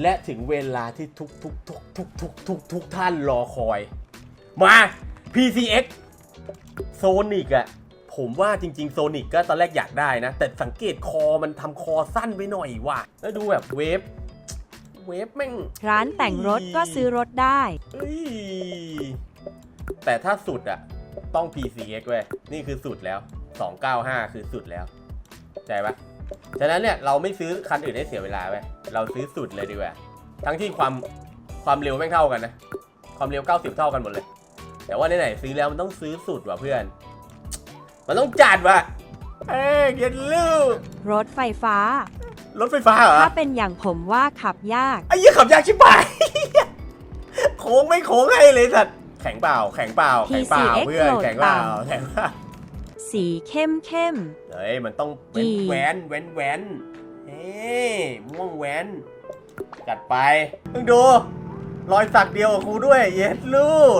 และถึงเวลาที่ทุกทุกทุกทุกทุกทุกทุกท่านรอคอย มา PCX โซนิกอะผมว่าจริงๆโซนิกก็ตอนแรกอยากได้นะ แต่สังเกตคอมันทำคอสั้นไปหน่อยว่ะ แล้วดูแบบเวฟเวฟแม่ง ร้านแต่งรถก็ซื้อรถได้แต่ถ้าสุดอะต้อง PCX เว้ย นี่คือสุดแล้ว 295 คือสุดแล้ว ใจปะ ฉะนั้นเนี่ยเราไม่ซื้อคันอื่นให้เสียเวลาเว้ยเราซื้อสุดเลยดีกว่าทั้งที่ความความเร็วแม่งเท่ากันนะ ความเร็ว 90 เท่ากันหมดเลย แต่ว่าไหนๆซื้อแล้วมันต้องซื้อสุดว่ะเพื่อน มันต้องจัดว่ะเอ้ยเย็นลูกรถไฟฟ้า รถไฟฟ้าเหรอถ้าเป็นอย่างผมว่าขับยาก ไอ้ยี่ขับยากชิบหายโค้งไม่โค้งให้เลยสัตว์แข็งเปล่า แข็งเปล่า แข็งเปล่า PCX เพื่อนโหลดแข็งเปล่าต่ำแข็งเปล่า สีเข้มเข้มเฮ้ยมันต้องแว้นกี่แว้นแว้นแว้นเฮ้ยม่วงแว้นจัดไปเพิ่งดู รอยสักเดียวกับครูด้วย เย็ดลูก